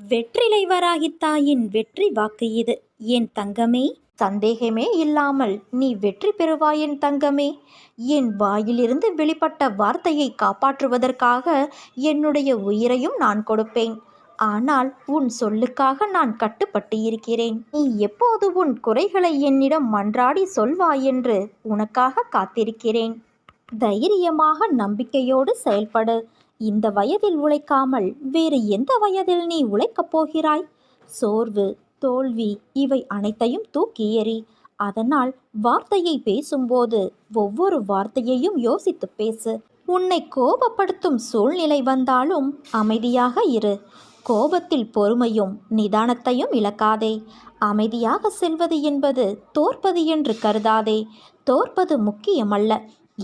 வெற்றிலை வராகித் தாயின் வெற்றி வாக்கு இது. என் தங்கமே சந்தேகமே இல்லாமல் நீ வெற்றி பெறுவாய் என் தங்கமே. என் வாயிலிருந்து வெளிப்பட்ட வார்த்தையை காப்பாற்றுவதற்காக என்னுடைய உயிரையும் நான் கொடுப்பேன். ஆனால் உன் சொல்லுக்காக நான் கட்டுப்பட்டு இருக்கிறேன் நீ எப்போது உன் குறைகளை என்னிடம் மன்றாடி சொல்வாய் என்று உனக்காக காத்திருக்கிறேன். தைரியமாக நம்பிக்கையோடு செயல்படு. இந்த வயதில் உழைக்காமல் வேறு எந்த வயதில் நீ உழைக்கப் போகிறாய்? சோர்வு தோல்வி இவை அனைத்தையும் தூக்கி எறி அதனால் வார்த்தையை பேசும்போது ஒவ்வொரு வார்த்தையையும் யோசித்து பேசு. உன்னை கோபப்படுத்தும் சூழ்நிலை வந்தாலும் அமைதியாக இரு. கோபத்தில் பொறுமையும் நிதானத்தையும் இழக்காதே. அமைதியாக செல்வது என்பது தோற்பது என்று கருதாதே. தோற்பது முக்கியமல்ல.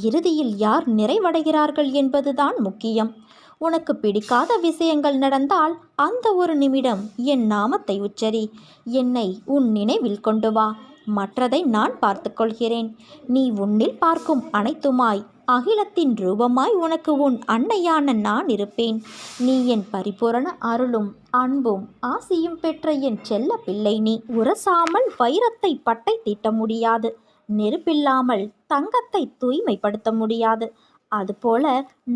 இறுதியில் யார் நிறைவடைகிறார்கள் என்பதுதான் முக்கியம். உனக்கு பிடிக்காத விஷயங்கள் நடந்தால் அந்த ஒரு நிமிடம் என் நாமத்தை உச்சரி. என்னை உன் நினைவில் கொண்டு வா. மற்றதை நான் பார்த்துக்கொள்கிறேன் நீ உன்னில் பார்க்கும் அனைத்துமாய் அகிலத்தின் ரூபமாய் உனக்கு உன் அன்னையான நான் இருப்பேன். நீ என் பரிபூரண அருளும் அன்பும் ஆசியும் பெற்ற என் செல்ல பிள்ளை. நீ உரசாமல் வைரத்தை பட்டை தீட்ட முடியாது. நெருப்பில்லாமல் தங்கத்தை தூய்மைப்படுத்த முடியாது. அதுபோல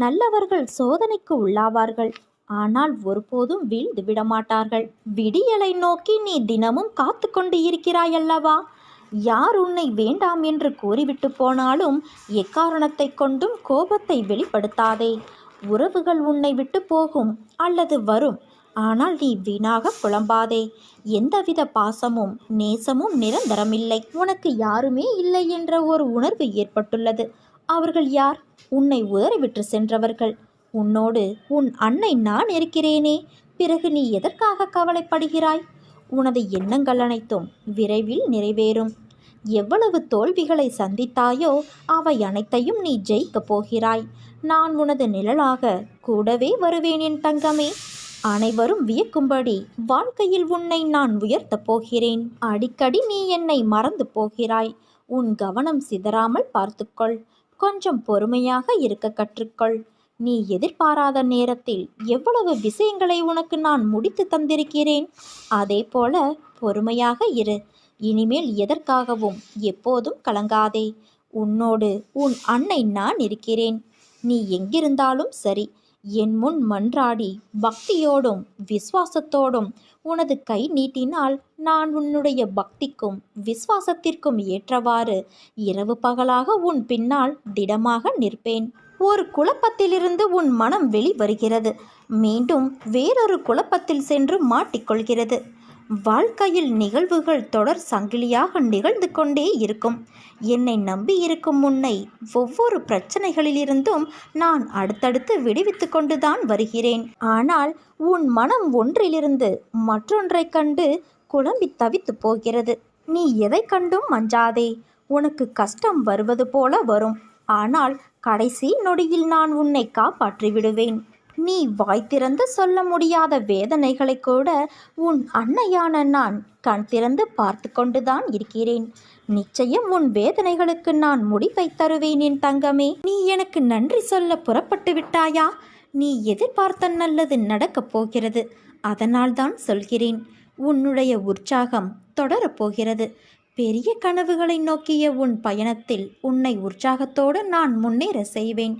நல்லவர்கள் சோதனைக்கு உள்ளாவார்கள். ஆனால் ஒருபோதும் வீழ்ந்து விடமாட்டார்கள் விடியலை நோக்கி நீ தினமும் காத்து கொண்டு இருக்கிறாயல்லவா யார் உன்னை வேண்டாம் என்று கூறிவிட்டு போனாலும் எக்காரணத்தை கொண்டும் கோபத்தை வெளிப்படுத்தாதே. உறவுகள் உன்னை விட்டு போகும் அல்லது வரும். ஆனால் நீ வீணாக புலம்பாதே. எந்தவித பாசமும் நேசமும் நிரந்தரமில்லை. உனக்கு யாருமே இல்லை என்ற ஒரு உணர்வு ஏற்பட்டுள்ளது. அவர்கள் யார்? உன்னை உதறிவிட்டு சென்றவர்கள். உன்னோடு உன் அன்னை நான் இருக்கிறேனே. பிறகு நீ எதற்காக கவலைப்படுகிறாய்? உனது எண்ணங்கள் அனைத்தும் விரைவில் நிறைவேறும். எவ்வளவு தோல்விகளை சந்தித்தாயோ அவை அனைத்தையும் நீ ஜெயிக்கப் போகிறாய். நான் உனது நிழலாக கூடவே வருவேன் என் தங்கமே. அனைவரும் வியக்கும்படி வாழ்க்கையில் உன்னை நான் உயர்த்தப் போகிறேன். அடிக்கடி நீ என்னை மறந்து போகிறாய். உன் கவனம் சிதறாமல் பார்த்துக்கொள். கொஞ்சம் பொறுமையாக இருக்க கற்றுக்கொள். நீ எதிர்பாராத நேரத்தில் எவ்வளவு விஷயங்களை உனக்கு நான் முடித்து தந்திருக்கிறேன்? அதே போல பொறுமையாக இரு. இனிமேல் எதற்காகவும் எப்போதும் கலங்காதே. உன்னோடு உன் அன்னை நான் இருக்கிறேன். நீ எங்கிருந்தாலும் சரி. என் முன் மன்றாடி பக்தியோடும் விசுவாசத்தோடும் உனது கை நீட்டினால் நான் உன்னுடைய பக்திக்கும் விசுவாசத்திற்கும் ஏற்றவாறு இரவு பகலாக உன் பின்னால் திடமாக நிற்பேன். ஒரு குழப்பத்திலிருந்து உன் மனம் வெளிவருகிறது. மீண்டும் வேறொரு குழப்பத்தில் சென்று மாட்டிக்கொள்கிறது. வாழ்க்கையில் நிகழ்வுகள் தொடர் சங்கிலியாக நிகழ்ந்து கொண்டே இருக்கும். என்னை நம்பி இருக்கும் முன்னை ஒவ்வொரு பிரச்சனைகளிலிருந்தும் நான் அடுத்தடுத்து விடுவித்து கொண்டுதான் வருகிறேன். ஆனால் உன் மனம் ஒன்றிலிருந்து மற்றொன்றைக் கண்டு குழம்பி தவித்து போகிறது. நீ எதை கண்டும் மஞ்சாதே உனக்கு கஷ்டம் வருவது போல வரும். ஆனால் கடைசி நொடியில் நான் உன்னை காப்பாற்றி விடுவேன் நீ வாய் திறந்து சொல்ல முடியாத வேதனைகளை கூட உன் அன்னையான நான் கண் திறந்து பார்த்து கொண்டுதான் இருக்கிறேன். நிச்சயம் உன் வேதனைகளுக்கு நான் முடிவை தருவேன் என் தங்கமே. நீ எனக்கு நன்றி சொல்ல புறப்பட்டு விட்டாயா? நீ எதிர்பார்த்த நல்லது நடக்கப் போகிறது. அதனால்தான் சொல்கிறேன் உன்னுடைய உற்சாகம் தொடரப்போகிறது பெரிய கனவுகளை நோக்கிய உன் பயணத்தில் உன்னை உற்சாகத்தோடு நான் முன்னேற செய்வேன்.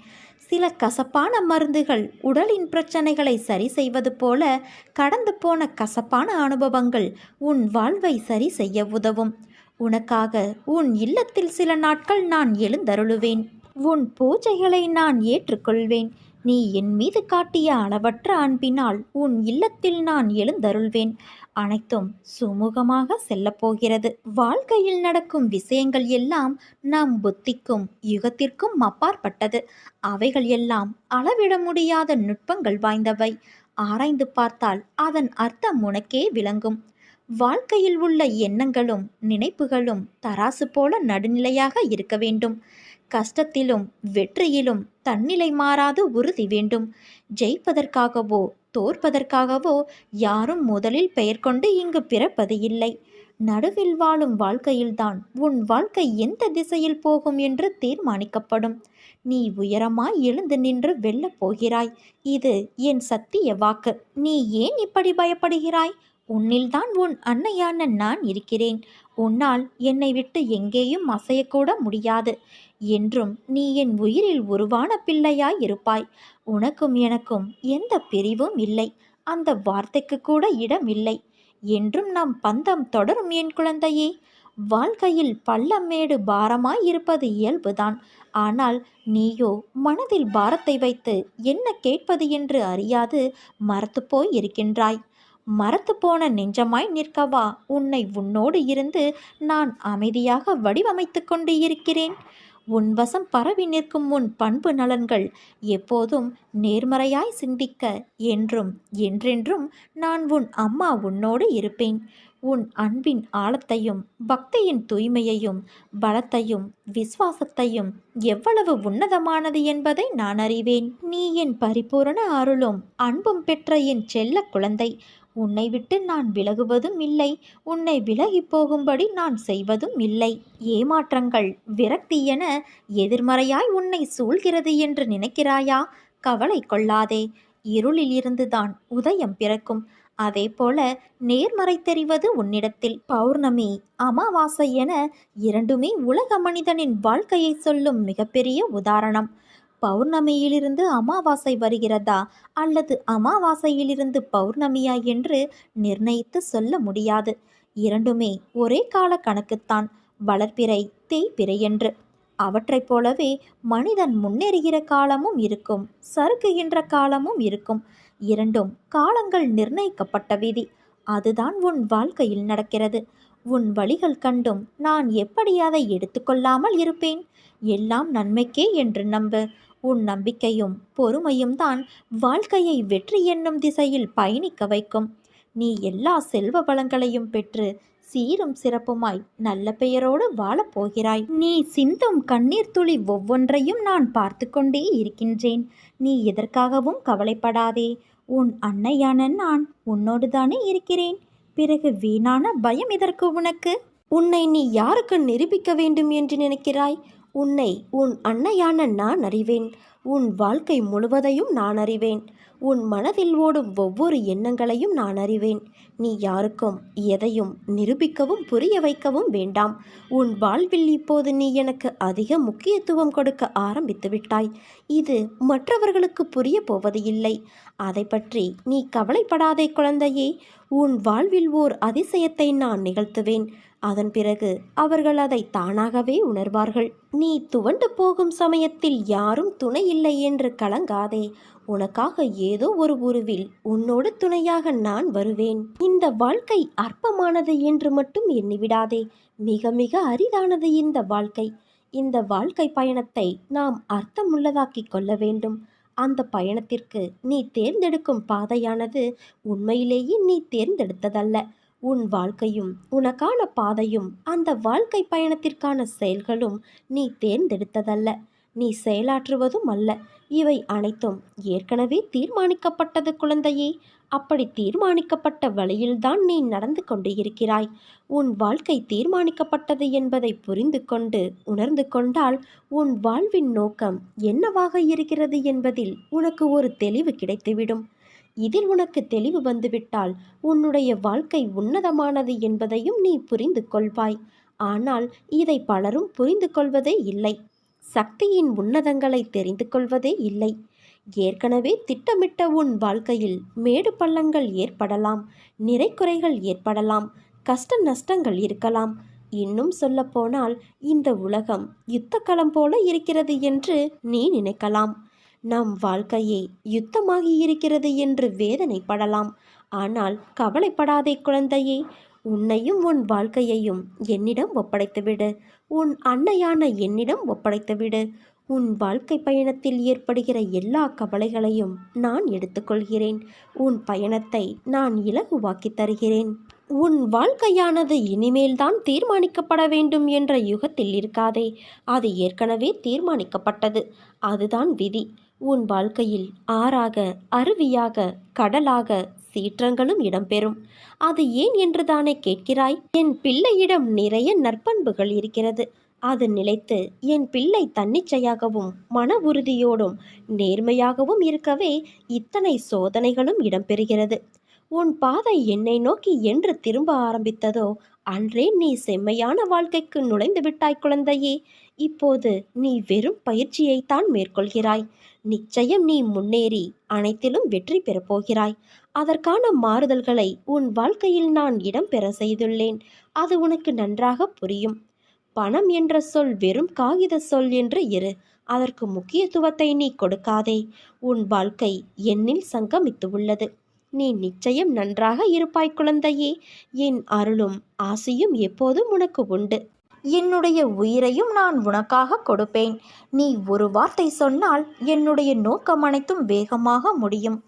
சில கசப்பான மருந்துகள் உடலின் பிரச்சனைகளை சரி செய்வது போல கடந்து போன கசப்பான அனுபவங்கள் உன் வாழ்வை சரி செய்ய உதவும். உனக்காக உன் இல்லத்தில் சில நாட்கள் நான் எழுந்தருளுவேன். உன் பூஜைகளை நான் ஏற்றுக்கொள்வேன். நீ என் மீது காட்டிய அளவற்ற அன்பினால் உன் இல்லத்தில் நான் எழுந்தருள்வேன். அனைத்தும் சுமூகமாக செல்லப்போகிறது வாழ்க்கையில் நடக்கும் விஷயங்கள் எல்லாம் நம் புத்திக்கும் யுகத்திற்கும் அப்பாற்பட்டது. அவைகள் எல்லாம் அளவிட முடியாத நுட்பங்கள் வாய்ந்தவை. ஆராய்ந்து பார்த்தால் அதன் அர்த்தம் உனக்கே விளங்கும். வாழ்க்கையில் உள்ள எண்ணங்களும் நினைப்புகளும் தராசு போல நடுநிலையாக இருக்க வேண்டும். கஷ்டத்திலும் வெற்றியிலும் தன்னிலை மாறாது உறுதி வேண்டும். ஜெயிப்பதற்காகவோ தோற்பதற்காகவோ யாரும் முதலில் பெயர் கொண்டு இங்கு பிறப்பது இல்லை. நடுவில் வாழும் வாழ்க்கையில்தான் உன் வாழ்க்கை எந்த திசையில் போகும் என்று தீர்மானிக்கப்படும். நீ உயரமாய் எழுந்து நின்று வெல்லப் போகிறாய். இது என் சத்திய வாக்கு. நீ ஏன் இப்படி பயப்படுகிறாய்? உன்னில்தான் உன் அன்னையான நான் இருக்கிறேன். உன்னால் என்னை விட்டு எங்கேயும் அசையக்கூட முடியாது. என்றும் நீ என் உயிரில் உருவான பிள்ளையாய் இருப்பாய். உனக்கும் எனக்கும் எந்த பிரிவும் இல்லை. அந்த வார்த்தைக்கு கூட இடமில்லை என்றும் நம் பந்தம் தொடரும் என் குழந்தையே. வாழ்க்கையில் பள்ளமேடு பாரமாய் இருப்பது இயல்புதான். ஆனால் நீயோ மனதில் பாரத்தை வைத்து என்ன கேட்பது என்று அறியாது மறத்துப்போய் இருக்கின்றாய். மரத்து போன நெஞ்சமாய் நிற்கவா? உன்னை உன்னோடு இருந்து நான் அமைதியாக வடிவமைத்து கொண்டு இருக்கிறேன். உன் வசம் பரவி நிற்கும் உன் பண்பு நலன்கள் எப்போதும் நேர்மறையாய் சிந்திக்க என்றும் என்றென்றும் நான் உன் அம்மா உன்னோடு இருப்பேன். உன் அன்பின் ஆழத்தையும் பக்தியின் தூய்மையையும் பலத்தையும் விசுவாசத்தையும் எவ்வளவு உன்னதமானது என்பதை நான் அறிவேன். நீ என் பரிபூரண அருளும் அன்பும் பெற்ற என் செல்ல குழந்தை. உன்னை விட்டு நான் விலகுவதும் இல்லை. உன்னை விலகி போகும்படி நான் செய்வதும் இல்லை. ஏமாற்றங்கள் விரக்தி என எதிர்மறையாய் உன்னை சூழ்கிறது என்று நினைக்கிறாயா? கவலை கொள்ளாதே. இருளிலிருந்துதான் உதயம் பிறக்கும். அதே போல நேர்மறை தெரிவது உன்னிடத்தில். பௌர்ணமி அமாவாசை என இரண்டுமே உலக மனிதனின் வாழ்க்கையை சொல்லும் மிகப்பெரிய உதாரணம். பௌர்ணமியிலிருந்து அமாவாசை வருகிறதா அல்லது அமாவாசையிலிருந்து பௌர்ணமியா என்று நிர்ணயித்து சொல்ல முடியாது. இரண்டுமே ஒரே கால கணக்குத்தான். வளர்ப்பிறை தேய்பிறை என்று. அவற்றைப் போலவே மனிதன் முன்னேறுகிற காலமும் இருக்கும். சறுக்குகின்ற காலமும் இருக்கும். இரண்டும் காலங்கள் நிர்ணயிக்கப்பட்ட விதி. அதுதான் உன் வாழ்க்கையில் நடக்கிறது. உன் வழிகள் கண்டும் நான் எப்படி அதை எடுத்துக்கொள்ளாமல் இருப்பேன்? எல்லாம் நன்மைக்கே என்று நம்பு. உன் நம்பிக்கையும் பொறுமையும் தான் வாழ்க்கையை வெற்றி என்னும் திசையில் பயணிக்க வைக்கும். நீ எல்லா செல்வ வளங்களையும் பெற்று சீரும் சிறப்புமாய் நல்ல பெயரோடு வாழப்போகிறாய் நீ சிந்தும் கண்ணீர் துளி ஒவ்வொன்றையும் நான் பார்த்து கொண்டே இருக்கின்றேன். நீ எதற்காகவும் கவலைப்படாதே. உன் அன்னையான நான் உன்னோடு தானே இருக்கிறேன். பிறகு வீணான பயம் இதற்கு உனக்கு? உன்னை நீ யாருக்கு நிரூபிக்க வேண்டும் என்று நினைக்கிறாய்? உன்னை உன் அன்னையான நான் அறிவேன். உன் வாழ்க்கை முழுவதையும் நான் அறிவேன். உன் மனதில் ஓடும் ஒவ்வொரு எண்ணங்களையும் நான் அறிவேன். நீ யாருக்கும் எதையும் நிரூபிக்கவும் புரிய வைக்கவும் வேண்டாம். உன் வாழ்வில் இப்போது நீ எனக்கு அதிக முக்கியத்துவம் கொடுக்க ஆரம்பித்து விட்டாய். இது மற்றவர்களுக்கு புரிய போவது இல்லை. அதை பற்றி நீ கவலைப்படாதே குழந்தையே. உன் வாழ்வில் ஓர் அதிசயத்தை நான் நிகழ்த்துவேன். அதன் பிறகு அவர்கள் அதை தானாகவே உணர்வார்கள். நீ துவண்டு போகும் சமயத்தில் யாரும் துணை இல்லை என்று கலங்காதே. உனக்காக ஏதோ ஒரு உருவில் உன்னோடு துணையாக நான் வருவேன். இந்த வாழ்க்கை அற்பமானது என்று மட்டும் எண்ணிவிடாதே. மிக மிக அரிதானது இந்த வாழ்க்கை. இந்த வாழ்க்கை பயணத்தை நாம் அர்த்தமுள்ளதாக்கிக் கொள்ள வேண்டும். அந்த பயணத்திற்கு நீ தேர்ந்தெடுக்கும் பாதையானது உண்மையிலேயே நீ தேர்ந்தெடுத்ததல்ல. உன் வாழ்க்கையும் உனக்கான பாதையும் அந்த வாழ்க்கை பயணத்திற்கான செயல்களும் நீ தேர்ந்தெடுத்ததல்ல. நீ செயலாற்றுவதும் அல்ல. இவை அனைத்தும் ஏற்கனவே தீர்மானிக்கப்பட்டது குழந்தையே. அப்படி தீர்மானிக்கப்பட்ட வழியில்தான் நீ நடந்து கொண்டு இருக்கிறாய். உன் வாழ்க்கை தீர்மானிக்கப்பட்டது என்பதை புரிந்து கொண்டு உணர்ந்து கொண்டால் உன் வாழ்வின் நோக்கம் என்னவாக இருக்கிறது என்பதில் உனக்கு ஒரு தெளிவு கிடைத்துவிடும். இதில் உனக்கு தெளிவு வந்துவிட்டால் உன்னுடைய வாழ்க்கை உன்னதமானது என்பதையும் நீ புரிந்து கொள்வாய். ஆனால் இதை பலரும் புரிந்து கொள்வதே இல்லை. சக்தியின் உன்னதங்களை தெரிந்து கொள்வதே இல்லை. ஏற்கனவே திட்டமிட்ட உன் வாழ்க்கையில் மேடு பள்ளங்கள் ஏற்படலாம் நிறைக்குறைகள் ஏற்படலாம் கஷ்ட நஷ்டங்கள் இருக்கலாம். இன்னும் சொல்லப்போனால் இந்த உலகம் யுத்தக்களம் போல இருக்கிறது என்று நீ நினைக்கலாம். நம் வாழ்க்கையே யுத்தமாகி இருக்கிறது என்று வேதனைப்படலாம். ஆனால் கவலைப்படாதே குழந்தையே உன்னையும் உன் வாழ்க்கையையும் என்னிடம் ஒப்படைத்துவிடு. உன் அன்னையான என்னிடம் ஒப்படைத்துவிடு. உன் வாழ்க்கை பயணத்தில் ஏற்படுகிற எல்லா கவலைகளையும் நான் எடுத்துக்கொள்கிறேன். உன் பயணத்தை நான் இலகுவாக்கி தருகிறேன். உன் வாழ்க்கையானது இனிமேல்தான் தீர்மானிக்கப்பட வேண்டும் என்ற யுகத்தில் இருக்காதே. அது ஏற்கனவே தீர்மானிக்கப்பட்டது. அதுதான் விதி. உன் வாழ்க்கையில் ஆறாக அருவியாக கடலாக சீற்றங்களும் இடம்பெறும். அது ஏன் என்று தானே கேட்கிறாய்? என் பிள்ளையிடம் நிறைய நற்பண்புகள் இருக்கிறது. அது நிலைத்து என் பிள்ளை தன்னிச்சையாகவும் மன உறுதியோடும் நேர்மையாகவும் இருக்கவே இத்தனை சோதனைகளும் இடம்பெறுகிறது. உன் பாதை என்னை நோக்கி என்று திரும்ப ஆரம்பித்ததோ அன்றே நீ செம்மையான வாழ்க்கைக்கு நுழைந்து விட்டாய் குழந்தையே. இப்போது நீ வெறும் பயிற்சியைத்தான் மேற்கொள்கிறாய். நிச்சயம் நீ முன்னேறி அனைத்திலும் வெற்றி பெறப்போகிறாய் அதற்கான மாறுதல்களை உன் வாழ்க்கையில் நான் இடம்பெற செய்துள்ளேன். அது உனக்கு நன்றாக புரியும். பணம் என்ற சொல் வெறும் காகித சொல் என்று இரு. அதற்கு முக்கியத்துவத்தை நீ கொடுக்காதே. உன் வாழ்க்கை என்னில் சங்கமித்து உள்ளது. நீ நிச்சயம் நன்றாக இருப்பாய் குழந்தையே. என் அருளும் ஆசையும் எப்போதும் உனக்கு உண்டு. என்னுடைய உயிரையும் நான் உனக்காக கொடுப்பேன். நீ ஒரு வார்த்தை சொன்னால் என்னுடைய நோக்கம் அனைத்தும் வேகமாக முடியும்.